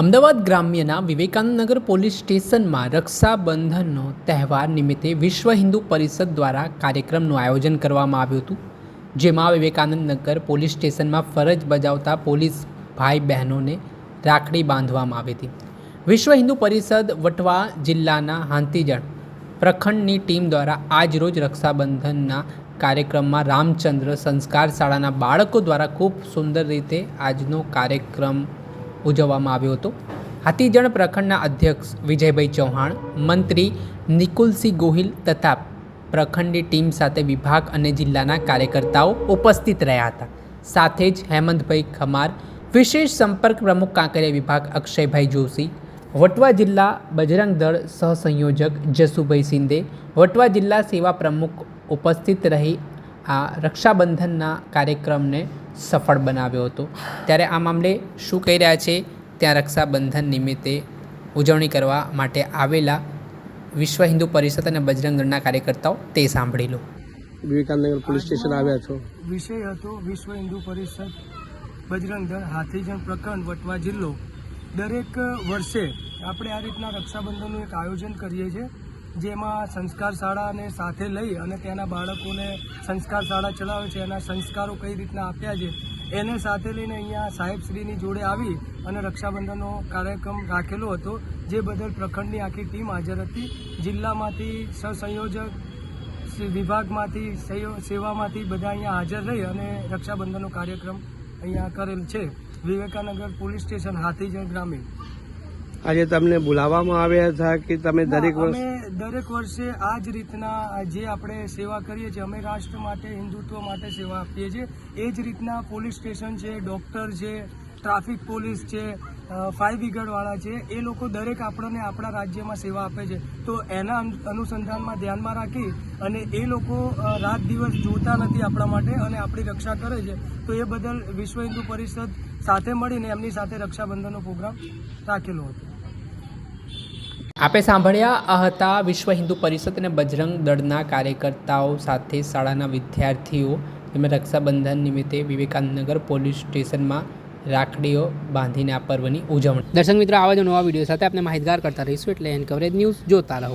Ahmedabad ગ્રામ્યના Vivekanandnagar police સ્ટેશનમાં રક્ષાબંધનનો તહેવાર નિમિત્તે વિશ્વ હિન્દુ પરિષદ દ્વારા કાર્યક્રમનું આયોજન કરવામાં આવ્યું હતું, જેમાં વિવેકાનંદનગર પોલીસ સ્ટેશનમાં ફરજ બજાવતા પોલીસ ભાઈ બહેનોને રાખડી બાંધવામાં આવી હતી. વિશ્વ હિન્દુ પરિષદ વટવા જિલ્લાના હાંતીજણ પ્રખંડની ટીમ દ્વારા આજરોજ રક્ષાબંધનના કાર્યક્રમમાં રામચંદ્ર સંસ્કાર શાળાના બાળકો દ્વારા ખૂબ સુંદર રીતે આજનો કાર્યક્રમ ઉજવવામાં આવ્યો હતો. હાથીજણ પ્રખંડના અધ્યક્ષ વિજયભાઈ ચૌહાણ, મંત્રી નિકુલસિંહ ગોહિલ તથા પ્રખંડની ટીમ સાથે વિભાગ અને જિલ્લાના કાર્યકર્તાઓ ઉપસ્થિત રહ્યા હતા. સાથે જ હેમંતભાઈ ખમાર, વિશેષ સંપર્ક પ્રમુખ કાંકરિયા વિભાગ અક્ષયભાઈ જોશી, વટવા જિલ્લા બજરંગ દળ સહસંયોજક જસુભાઈ શિંદે વટવા જિલ્લા સેવા પ્રમુખ ઉપસ્થિત રહી આ રક્ષાબંધનના કાર્યક્રમને સફળ બનાવ્યો હતો. ત્યારે આ મામલે શું કહી રહ્યા છે? ત્યાં રક્ષાબંધન નિમિત્તે ઉજવણી કરવા માટે આવેલા વિશ્વ હિન્દુ પરિષદ અને બજરંગ દળના કાર્યકર્તાઓ તે સાંભળી લો. વિવેકાનંદનગર પોલીસ સ્ટેશન આવ્યા છો. વિષય હતો વિશ્વ હિન્દુ પરિષદ બજરંગ દળ હાથીજણ પ્રખંડ વટવા જિલ્લો. દરેક વર્ષે આપણે આ રીતના રક્ષાબંધનનું એક આયોજન કરીએ છીએ. જેમાં સંસ્કાર શાળાને સાથે લઈ અને તેના બાળકોને સંસ્કાર શાળા ચલાવે છે એના સંસ્કારો કઈ રીતના આપ્યા છે એને સાથે લઈને અહીંયા સાહેબશ્રીની જોડે આવી અને રક્ષાબંધનનો કાર્યક્રમ રાખેલો હતો જે બદલ પ્રખંડની આખી ટીમ હાજર હતી. જિલ્લામાંથી સહસંયોજક વિભાગમાંથી સેવામાંથી બધા અહીંયા હાજર રહી અને રક્ષાબંધનનો કાર્યક્રમ અહીંયા કરેલ છે. વિવેકાનગર પોલીસ સ્ટેશન હાથીજણ ગ્રામીણ. આજે તમને બોલાવવામાં આવ્યા હતા કે તમે દરેક વર્ષ દરેક વર્ષે આ જ રીતના જે આપણે સેવા કરીએ છીએ, અમે રાષ્ટ્ર માટે, હિન્દુત્વ માટે સેવા આપીએ છીએ. એ જ રીતના પોલીસ સ્ટેશન છે, ડૉક્ટર છે, ટ્રાફિક પોલીસ છે ફાયર બ્રિગેડવાળા છે, એ લોકો દરેક આપણને આપણા રાજ્યમાં સેવા આપે છે. તો એના અનુ- અનુસંધાનમાં ધ્યાનમાં રાખી અને એ લોકો રાત દિવસ જોતા નથી આપણા માટે અને આપણી રક્ષા કરે છે. તો એ બદલ વિશ્વ હિન્દુ પરિષદ સાથે મળીને એમની સાથે રક્ષાબંધનનો પ્રોગ્રામ રાખેલો હતો. આપે સાંભળ્યા હતા વિશ્વ હિન્દુ પરિષદ અને બજરંગ દળના કાર્યકર્તાઓ સાથે શાળાના વિદ્યાર્થીઓ તેમજ રક્ષાબંધન નિમિત્તે વિવેકાનંદનગર પોલીસ સ્ટેશનમાં રાખડીઓ બાંધીને આ પર્વની ઉજવણી. દર્શક મિત્રો આવા જ નવા વીડિયો સાથે આપણે માહિતગાર કરતા રહીશું એટલે એન કવરેજ ન્યૂઝ જોતા રહો.